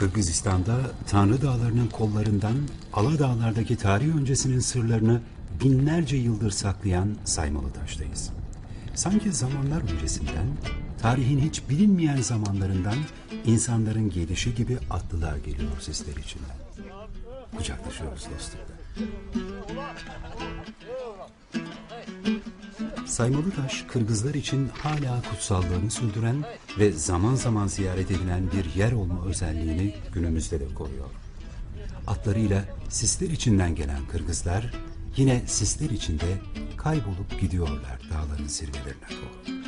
Kırgızistan'da Tanrı Dağları'nın kollarından Ala Dağlar'daki tarih öncesinin sırlarını binlerce yıldır saklayan Saymalı Taş'tayız. Sanki zamanlar öncesinden, tarihin hiç bilinmeyen zamanlarından insanların gelişi gibi atlılar geliyor sesler içinden. Kucaklaşıyoruz dostlukla. Saymalı Taş, Kırgızlar için hala kutsallığını sürdüren ve zaman zaman ziyaret edilen bir yer olma özelliğini günümüzde de koruyor. Atlarıyla sisler içinden gelen Kırgızlar yine sisler içinde kaybolup gidiyorlar dağların zirvelerine doğru.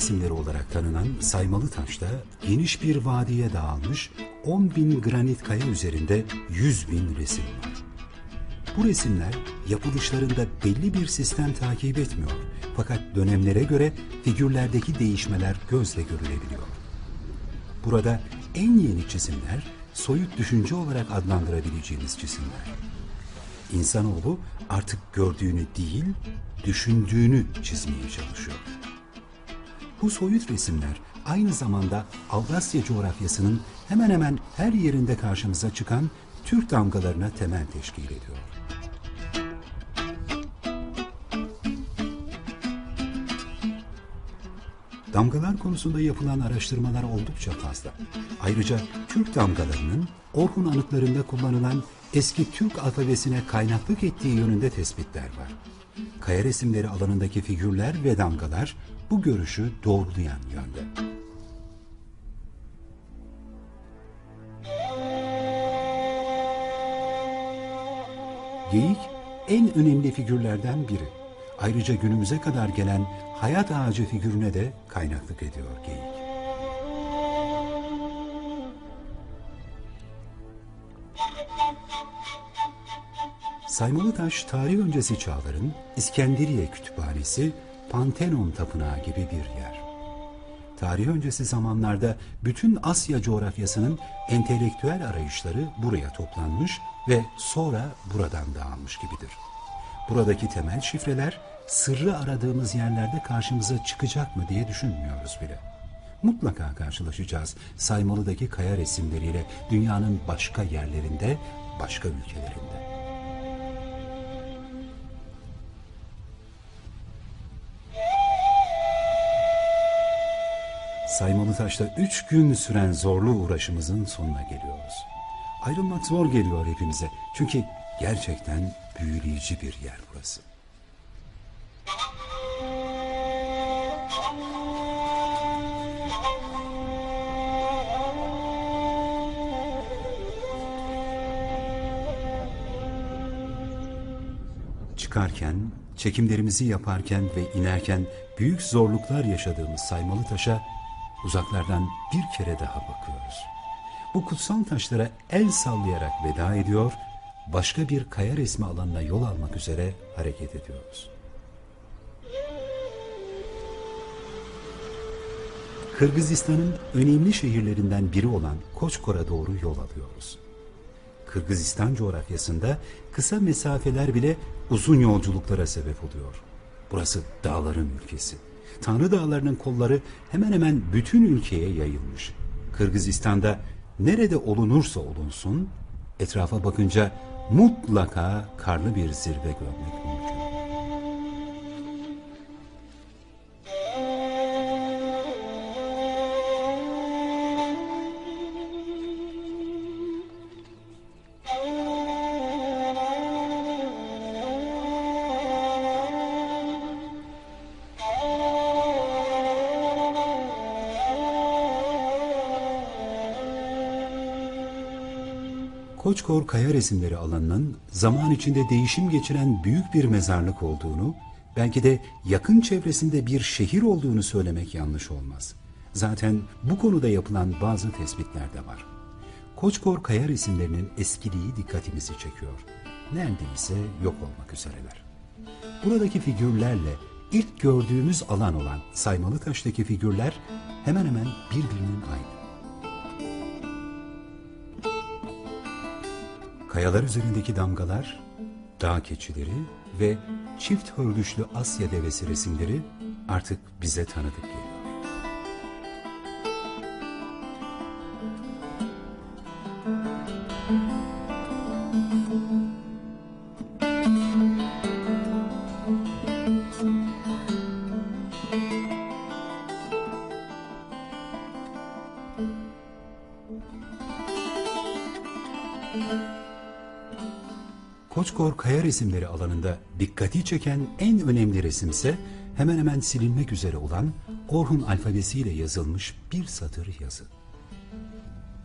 Resimleri olarak tanınan Saymalı Taş'ta geniş bir vadiye dağılmış 10 bin granit kaya üzerinde 100 bin resim var. Bu resimler yapılışlarında belli bir sistem takip etmiyor. Fakat dönemlere göre figürlerdeki değişmeler gözle görülebiliyor. Burada en yeni çizimler soyut düşünce olarak adlandırabileceğimiz çizimler. İnsanoğlu artık gördüğünü değil, düşündüğünü çizmeye çalışıyor. Bu soyut resimler aynı zamanda Avrasya coğrafyasının hemen hemen her yerinde karşımıza çıkan Türk damgalarına temel teşkil ediyor. Damgalar konusunda yapılan araştırmalar oldukça fazla. Ayrıca Türk damgalarının Orhun anıtlarında kullanılan eski Türk alfabesine kaynaklık ettiği yönünde tespitler var. Kaya resimleri alanındaki figürler ve damgalar bu görüşü doğrulayan yönde. Geyik en önemli figürlerden biri. Ayrıca günümüze kadar gelen hayat ağacı figürüne de kaynaklık ediyor geyik. Saymalı Taş tarih öncesi çağların İskenderiye Kütüphanesi, Pantenon Tapınağı gibi bir yer. Tarih öncesi zamanlarda bütün Asya coğrafyasının entelektüel arayışları buraya toplanmış ve sonra buradan dağılmış gibidir. Buradaki temel şifreler sırrı aradığımız yerlerde karşımıza çıkacak mı diye düşünmüyoruz bile. Mutlaka karşılaşacağız Saymalı'daki kaya resimleriyle dünyanın başka yerlerinde, başka ülkelerinde. Saymalı Taş'ta üç gün süren zorlu uğraşımızın sonuna geliyoruz. Ayrılmak zor geliyor hepimize. Çünkü gerçekten büyüleyici bir yer burası. Çıkarken, çekimlerimizi yaparken ve inerken büyük zorluklar yaşadığımız Saymalı Taş'a uzaklardan bir kere daha bakıyoruz. Bu kutsal taşlara el sallayarak veda ediyor, başka bir kaya resmi alanına yol almak üzere hareket ediyoruz. Kırgızistan'ın önemli şehirlerinden biri olan Koçkor'a doğru yol alıyoruz. Kırgızistan coğrafyasında kısa mesafeler bile uzun yolculuklara sebep oluyor. Burası dağların ülkesi. Tanrı dağlarının kolları hemen hemen bütün ülkeye yayılmış. Kırgızistan'da nerede olunursa olunsun etrafa bakınca mutlaka karlı bir zirve görmek mümkün. Koçkor kaya resimleri alanının zaman içinde değişim geçiren büyük bir mezarlık olduğunu, belki de yakın çevresinde bir şehir olduğunu söylemek yanlış olmaz. Zaten bu konuda yapılan bazı tespitler de var. Koçkor kaya resimlerinin eskiliği dikkatimizi çekiyor. Neredeyse yok olmak üzereler. Buradaki figürlerle ilk gördüğümüz alan olan Saymalı Taş'taki figürler hemen hemen birbirinin aynı. Kayalar üzerindeki damgalar dağ keçileri ve çift hörgüçlü Asya devesi resimleri artık bize tanıdık geliyor. Koçkor kaya resimleri alanında dikkati çeken en önemli resimse hemen hemen silinmek üzere olan Orhun alfabesiyle yazılmış bir satır yazı.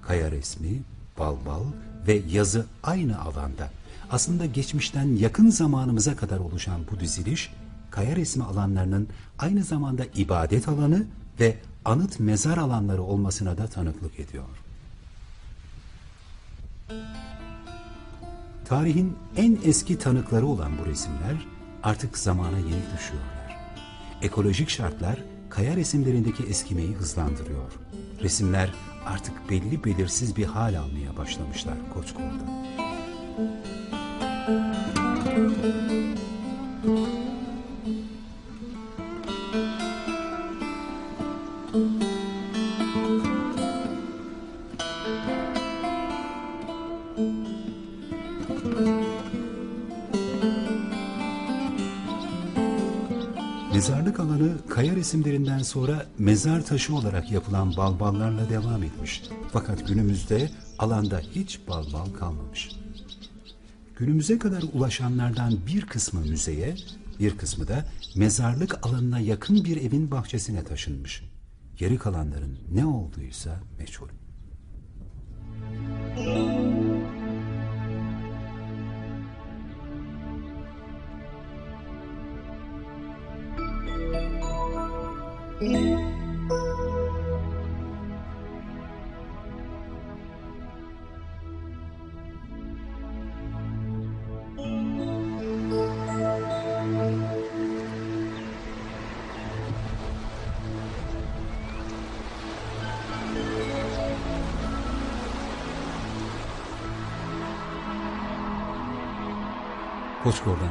Kaya resmi, balbal ve yazı aynı alanda. Aslında geçmişten yakın zamanımıza kadar oluşan bu diziliş, kaya resmi alanlarının aynı zamanda ibadet alanı ve anıt mezar alanları olmasına da tanıklık ediyor. Tarihin en eski tanıkları olan bu resimler artık zamana yenik düşüyorlar. Ekolojik şartlar kaya resimlerindeki eskimeyi hızlandırıyor. Resimler artık belli belirsiz bir hal almaya başlamışlar Koçkor'da. Mezarlık kaya resimlerinden sonra mezar taşı olarak yapılan balballarla devam etmiş. Fakat günümüzde alanda hiç balbal kalmamış. Günümüze kadar ulaşanlardan bir kısmı müzeye, bir kısmı da mezarlık alanına yakın bir evin bahçesine taşınmış. Geri kalanların ne olduysa meçhul. Koçkor'dan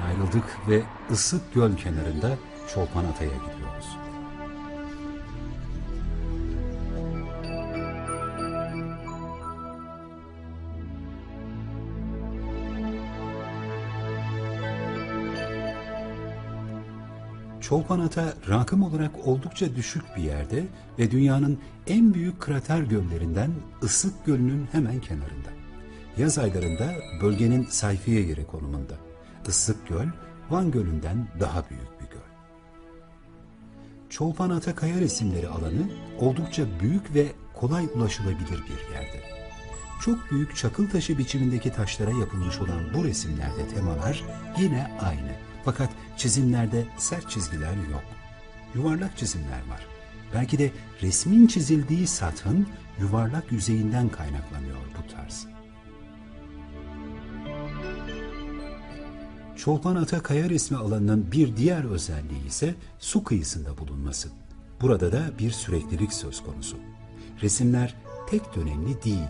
ayrıldık ve ısık göl kenarında Çolpan Atay'a gidiyoruz. Çolpanata rakım olarak oldukça düşük bir yerde ve dünyanın en büyük krater göllerinden Isık Gölü'nün hemen kenarında. Yaz aylarında bölgenin sayfiye yeri konumunda. Isık Göl, Van Gölü'nden daha büyük bir göl. Çolpanata kaya resimleri alanı oldukça büyük ve kolay ulaşılabilir bir yerde. Çok büyük çakıl taşı biçimindeki taşlara yapılmış olan bu resimlerde temalar yine aynı. Fakat çizimlerde sert çizgiler yok. Yuvarlak çizimler var. Belki de resmin çizildiği sathın yuvarlak yüzeyinden kaynaklanıyor bu tarz. Çolpan Ata kaya resmi alanının bir diğer özelliği ise su kıyısında bulunması. Burada da bir süreklilik söz konusu. Resimler tek dönemli değil.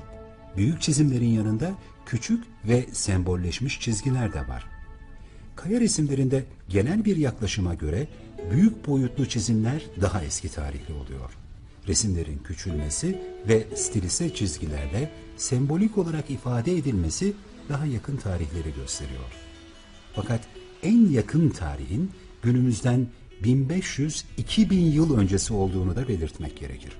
Büyük çizimlerin yanında küçük ve sembolleşmiş çizgiler de var. Kaya resimlerinde genel bir yaklaşıma göre büyük boyutlu çizimler daha eski tarihli oluyor. Resimlerin küçülmesi ve stilise çizgilerle sembolik olarak ifade edilmesi daha yakın tarihleri gösteriyor. Fakat en yakın tarihin günümüzden 1500-2000 yıl öncesi olduğunu da belirtmek gerekir.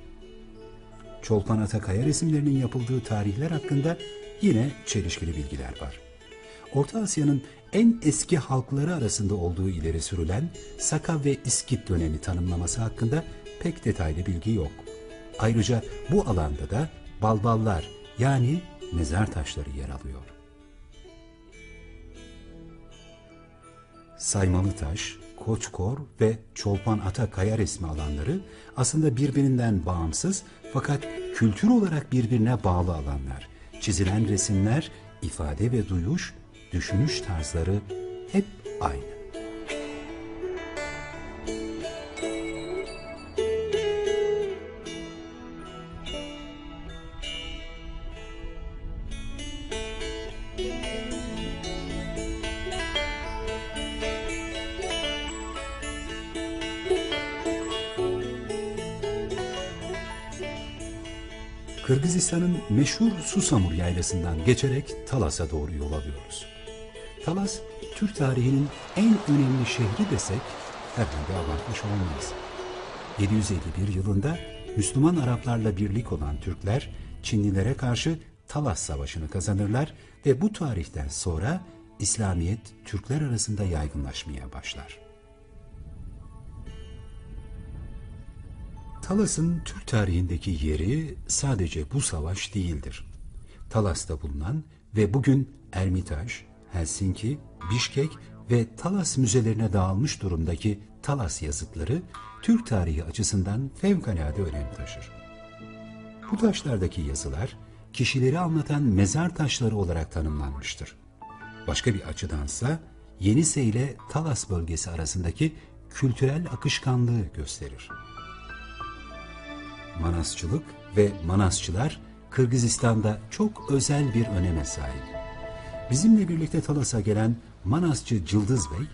Çolpan Atakaya resimlerinin yapıldığı tarihler hakkında yine çelişkili bilgiler var. Orta Asya'nın en eski halkları arasında olduğu ileri sürülen Saka ve İskit dönemi tanımlaması hakkında pek detaylı bilgi yok. Ayrıca bu alanda da balballar yani mezar taşları yer alıyor. Saymalı Taş, Koçkor ve Çolpan Ata kaya resmi alanları aslında birbirinden bağımsız fakat kültür olarak birbirine bağlı alanlar. Çizilen resimler, ifade ve duyuş, düşünüş tarzları hep aynı. Kırgızistan'ın meşhur Susamur yaylasından geçerek Talas'a doğru yol alıyoruz. Talas, Türk tarihinin en önemli şehri desek herhalde abartmış olmayız. 751 yılında Müslüman Araplarla birlik olan Türkler Çinlilere karşı Talas Savaşı'nı kazanırlar ve bu tarihten sonra İslamiyet Türkler arasında yaygınlaşmaya başlar. Talas'ın Türk tarihindeki yeri sadece bu savaş değildir. Talas'ta bulunan ve bugün Ermitaj, Helsinki, Bişkek ve Talas müzelerine dağılmış durumdaki Talas yazıtları Türk tarihi açısından fevkalade önem taşır. Bu taşlardaki yazılar kişileri anlatan mezar taşları olarak tanımlanmıştır. Başka bir açıdansa Yenise ile Talas bölgesi arasındaki kültürel akışkanlığı gösterir. Manasçılık ve Manasçılar Kırgızistan'da çok özel bir öneme sahip. Bizimle birlikte Talas'a gelen Manasçı Cıldız Bey,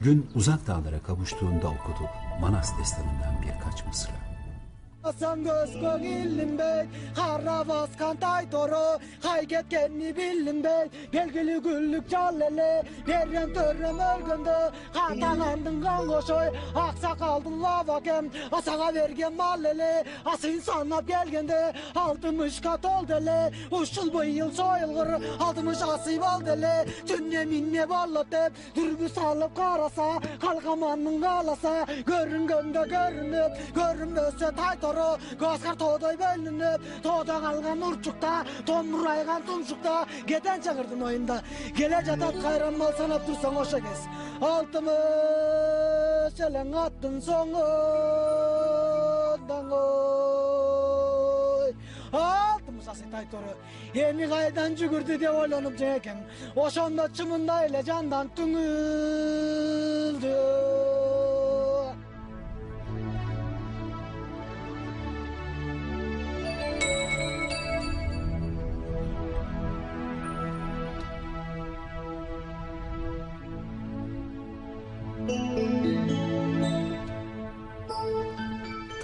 gün uzak dağlara kavuştuğunda okudu Manas destanından birkaç mısra. Göz illim bey. Harra baskan tay toro. Hay ketkenni billim bey. Belgili güllük çallele Derrem törrem ölgünde Hatalandın kan koşoy. Aksa kaldın lavakem Asana vergen mallele Asın sanap gelgende Altmış kat ol dele. Uşul bu yıl soyulgur Altmış asip al dele. Tünne minne ballat hep Dürbü salıp karasa Kalkamanın kalasa Görüngönde görünüp Görünmöse tay тоору кооскар тоодой бөлүнүп тоодо калган урчукта томурайган тумшукта кеден чаңырдын оюнда келе жатат кайран мал санап турсаң ошо кез. Алтымыш элең аттын соңундан ой алтымыш асыйтай тору эми кайдан жүгүрдү деп ойлонуп жеңекем ошондо чымында эле жандан түңүлдү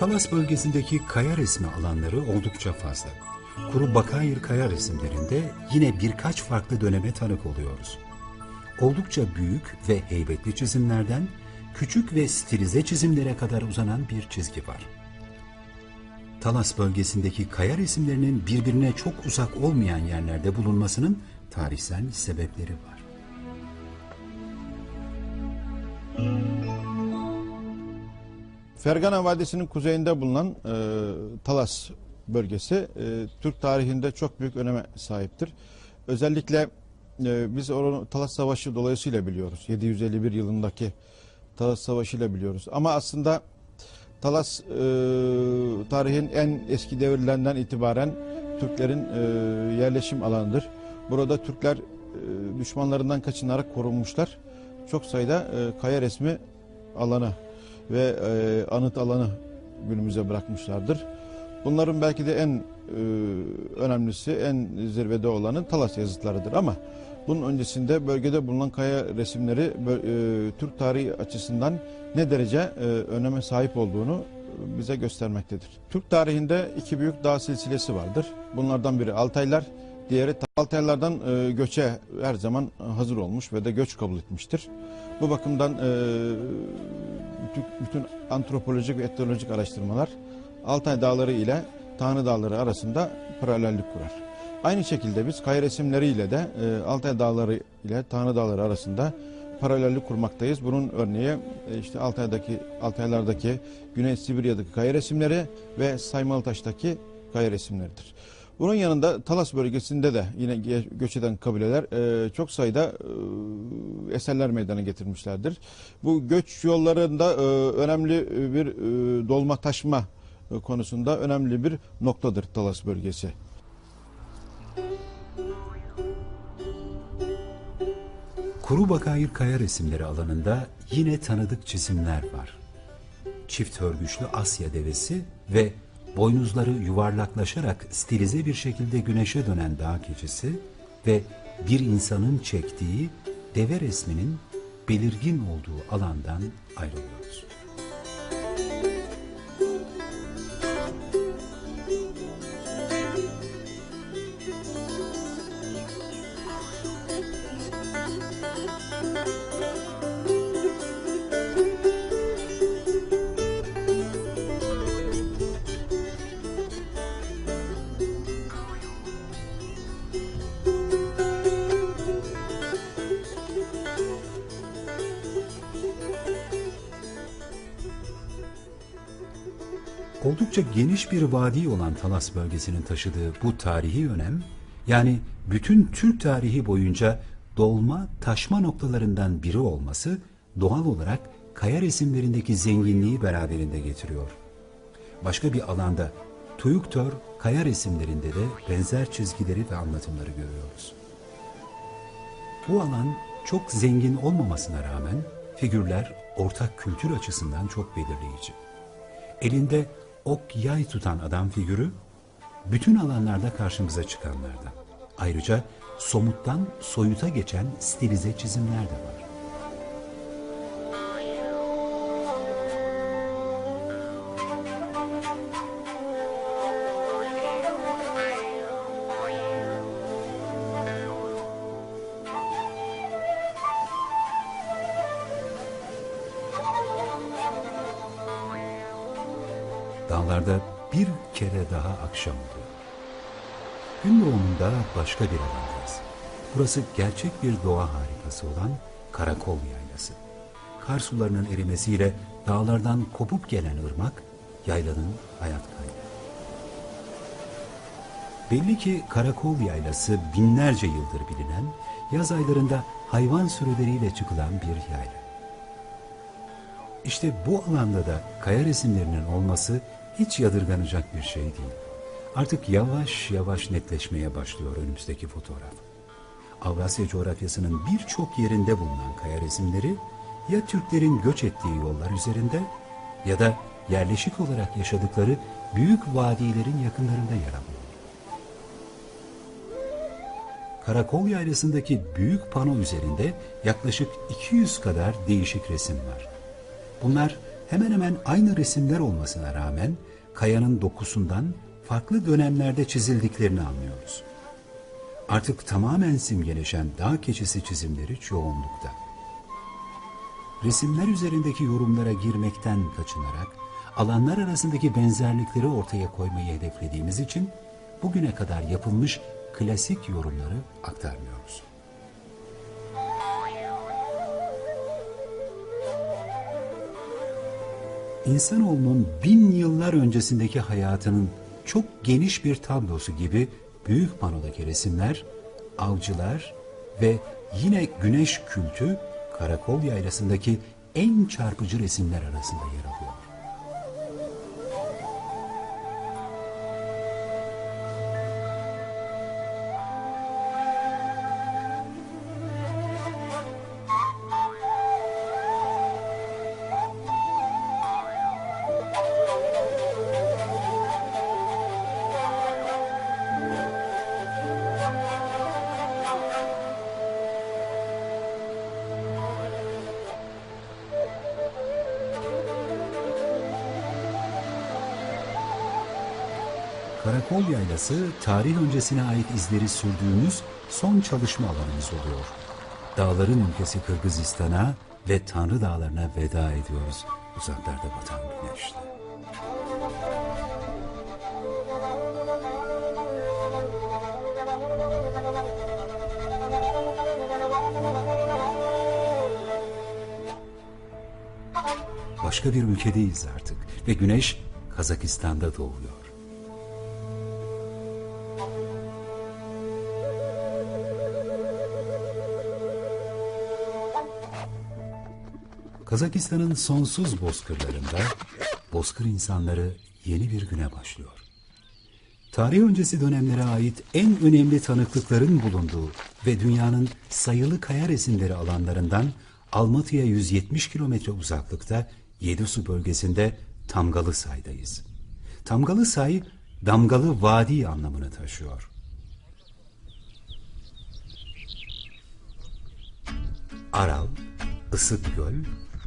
Talas bölgesindeki kaya resmi alanları oldukça fazla. Kuru Bakayır kaya resimlerinde yine birkaç farklı döneme tanık oluyoruz. Oldukça büyük ve heybetli çizimlerden küçük ve stilize çizimlere kadar uzanan bir çizgi var. Talas bölgesindeki kaya resimlerinin birbirine çok uzak olmayan yerlerde bulunmasının tarihsel sebepleri var. Fergana Vadisi'nin kuzeyinde bulunan e, Talas bölgesi e, Türk tarihinde çok büyük öneme sahiptir. Özellikle e, biz onu Talas Savaşı dolayısıyla biliyoruz. 751 yılındaki Talas Savaşı ile biliyoruz. Ama aslında Talas e, tarihin en eski devirlerinden itibaren Türklerin e, yerleşim alanıdır. Burada Türkler e, düşmanlarından kaçınarak korunmuşlar. Çok sayıda e, kaya resmi alanı ve e, anıt alanı günümüze bırakmışlardır. Bunların belki de en e, önemlisi, en zirvede olanı Talas yazıtlarıdır ama bunun öncesinde bölgede bulunan kaya resimleri e, Türk tarihi açısından ne derece e, öneme sahip olduğunu bize göstermektedir. Türk tarihinde iki büyük dağ silsilesi vardır. Bunlardan biri Altaylar, diğeri Altaylardan e, göçe her zaman hazır olmuş ve de göç kabul etmiştir. Bu bakımdan e, bütün, antropolojik ve etnolojik araştırmalar Altay Dağları ile Tanrı Dağları arasında paralellik kurar. Aynı şekilde biz kaya resimleriyle de e, Altay Dağları ile Tanrı Dağları arasında paralellik kurmaktayız. Bunun örneği e, işte Altay'daki Altaylardaki Güney Sibirya'daki kaya resimleri ve Saymalıtaş'taki kaya resimleridir. Bunun yanında Talas bölgesinde de yine göç eden kabileler e, çok sayıda e, eserler meydana getirmişlerdir. Bu göç yollarında e, önemli bir e, dolma taşma e, konusunda önemli bir noktadır Talas bölgesi. Kuru Bakayır kaya resimleri alanında yine tanıdık çizimler var. Çift hörgüçlü Asya devesi ve boynuzları yuvarlaklaşarak stilize bir şekilde güneşe dönen dağ keçisi ve bir insanın çektiği deve resminin belirgin olduğu alandan ayrılıyoruz. Oldukça geniş bir vadi olan Talas bölgesinin taşıdığı bu tarihi önem, yani bütün Türk tarihi boyunca dolma taşma noktalarından biri olması doğal olarak kaya resimlerindeki zenginliği beraberinde getiriyor. Başka bir alanda Tuyuktör kaya resimlerinde de benzer çizgileri ve anlatımları görüyoruz. Bu alan çok zengin olmamasına rağmen figürler ortak kültür açısından çok belirleyici. Elinde ok yay tutan adam figürü bütün alanlarda karşımıza çıkanlardan. Ayrıca somuttan soyuta geçen stilize çizimler de var. Dağlarda bir kere daha akşam oluyor. Gün doğumunda başka bir alandayız. Burası gerçek bir doğa harikası olan Karakol Yaylası. Kar sularının erimesiyle dağlardan kopup gelen ırmak yaylanın hayat kaynağı. Belli ki Karakol Yaylası binlerce yıldır bilinen, yaz aylarında hayvan sürüleriyle çıkılan bir yayla. İşte bu alanda da kaya resimlerinin olması hiç yadırganacak bir şey değil. Artık yavaş yavaş netleşmeye başlıyor önümüzdeki fotoğraf. Avrasya coğrafyasının birçok yerinde bulunan kaya resimleri ya Türklerin göç ettiği yollar üzerinde ya da yerleşik olarak yaşadıkları büyük vadilerin yakınlarında yer alıyor. Karakol Yaylası'ndaki büyük pano üzerinde yaklaşık 200 kadar değişik resim var. Bunlar hemen hemen aynı resimler olmasına rağmen kayanın dokusundan farklı dönemlerde çizildiklerini anlıyoruz. Artık tamamen simgeleşen dağ keçisi çizimleri çoğunlukta. Resimler üzerindeki yorumlara girmekten kaçınarak alanlar arasındaki benzerlikleri ortaya koymayı hedeflediğimiz için bugüne kadar yapılmış klasik yorumları aktarmıyoruz. İnsanoğlunun bin yıllar öncesindeki hayatının çok geniş bir tablosu gibi büyük panodaki resimler, avcılar ve yine güneş kültü Karakol Yaylası'ndaki en çarpıcı resimler arasında yer alıyor. Karakol Yaylası tarih öncesine ait izleri sürdüğümüz son çalışma alanımız oluyor. Dağların ülkesi Kırgızistan'a ve Tanrı Dağlarına veda ediyoruz uzaklarda batan güneşle. Başka bir ülkedeyiz artık ve güneş Kazakistan'da doğuyor. Kazakistan'ın sonsuz bozkırlarında bozkır insanları yeni bir güne başlıyor. Tarih öncesi dönemlere ait en önemli tanıklıkların bulunduğu ve dünyanın sayılı kaya resimleri alanlarından Almatı'ya 170 kilometre uzaklıkta Yedisu bölgesinde Tamgalı Say'dayız. Tamgalı Say, damgalı vadi anlamını taşıyor. Aral, Isık Göl,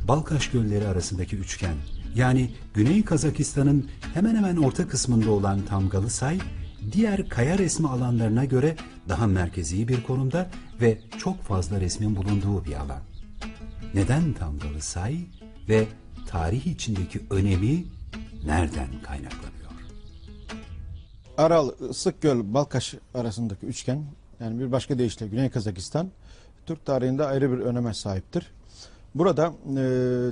Balkaş gölleri arasındaki üçgen yani Güney Kazakistan'ın hemen hemen orta kısmında olan Tamgalı Say diğer kaya resmi alanlarına göre daha merkezi bir konumda ve çok fazla resmin bulunduğu bir alan. Neden Tamgalı Say ve tarih içindeki önemi nereden kaynaklanıyor? Aral, Sıkgöl, Balkaş arasındaki üçgen yani bir başka deyişle Güney Kazakistan Türk tarihinde ayrı bir öneme sahiptir. Burada e,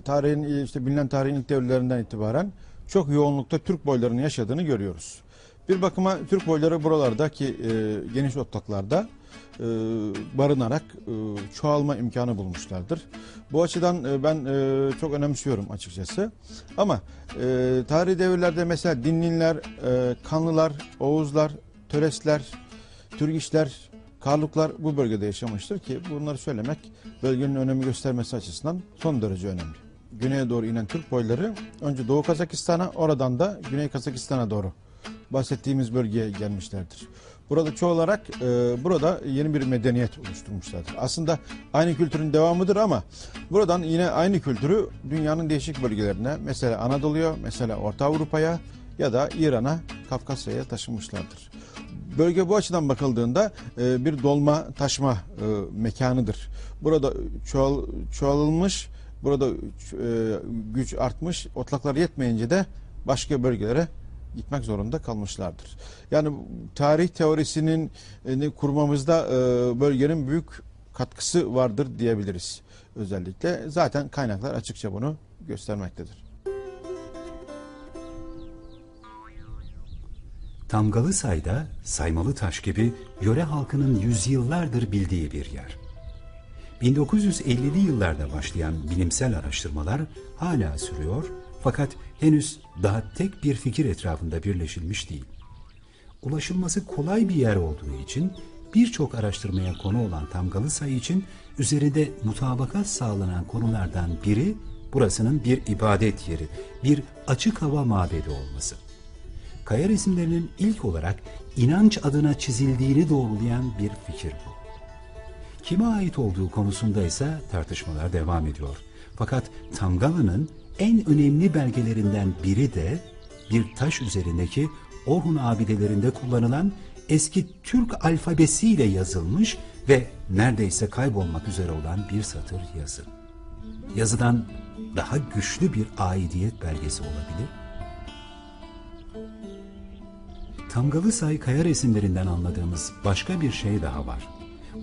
tarihin işte bilinen tarihin ilk devirlerinden itibaren çok yoğunlukta Türk boylarının yaşadığını görüyoruz. Bir bakıma Türk boyları buralardaki e, geniş otlaklarda e, barınarak e, çoğalma imkanı bulmuşlardır. Bu açıdan e, ben e, çok önemsiyorum açıkçası. Ama e, tarihi devirlerde mesela Dinlinler, e, Kanlılar, Oğuzlar, Töresler, Türgişler, Karluklar bu bölgede yaşamıştır ki bunları söylemek bölgenin önemi göstermesi açısından son derece önemli. Güneye doğru inen Türk boyları önce Doğu Kazakistan'a oradan da Güney Kazakistan'a doğru bahsettiğimiz bölgeye gelmişlerdir. Burada çoğu olarak e, burada yeni bir medeniyet oluşturmuşlardır. Aslında aynı kültürün devamıdır ama buradan yine aynı kültürü dünyanın değişik bölgelerine mesela Anadolu'ya, mesela Orta Avrupa'ya ya da İran'a, Kafkasya'ya taşınmışlardır. Bölge bu açıdan bakıldığında e, bir dolma taşma e, mekanıdır. Burada çoğal, çoğalılmış, burada e, güç artmış, otlaklar yetmeyince de başka bölgelere gitmek zorunda kalmışlardır. Yani tarih teorisinin e, kurmamızda e, bölgenin büyük katkısı vardır diyebiliriz özellikle. Zaten kaynaklar açıkça bunu göstermektedir. Tamgalı Say'da Saymalı Taş gibi yöre halkının yüzyıllardır bildiği bir yer. 1950'li yıllarda başlayan bilimsel araştırmalar hala sürüyor fakat henüz daha tek bir fikir etrafında birleşilmiş değil. Ulaşılması kolay bir yer olduğu için birçok araştırmaya konu olan Tamgalı Say için üzerinde mutabakat sağlanan konulardan biri burasının bir ibadet yeri, bir açık hava mabedi olması. Kaya resimlerinin ilk olarak inanç adına çizildiğini doğrulayan bir fikir bu. Kime ait olduğu konusunda ise tartışmalar devam ediyor. Fakat Tamgalı'nın en önemli belgelerinden biri de bir taş üzerindeki Orhun abidelerinde kullanılan eski Türk alfabesiyle yazılmış ve neredeyse kaybolmak üzere olan bir satır yazı. Yazıdan daha güçlü bir aidiyet belgesi olabilir. Tamgalı Say kaya resimlerinden anladığımız başka bir şey daha var.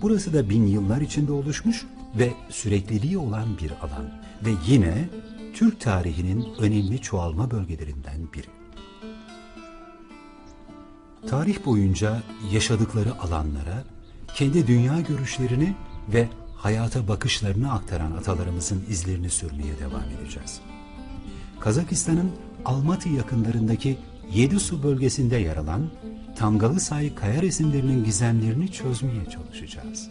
Burası da bin yıllar içinde oluşmuş ve sürekliliği olan bir alan ve yine Türk tarihinin önemli çoğalma bölgelerinden biri. Tarih boyunca yaşadıkları alanlara kendi dünya görüşlerini ve hayata bakışlarını aktaran atalarımızın izlerini sürmeye devam edeceğiz. Kazakistan'ın Almaty yakınlarındaki Yedisu bölgesinde yer alan Tamgalı Say kaya resimlerinin gizemlerini çözmeye çalışacağız.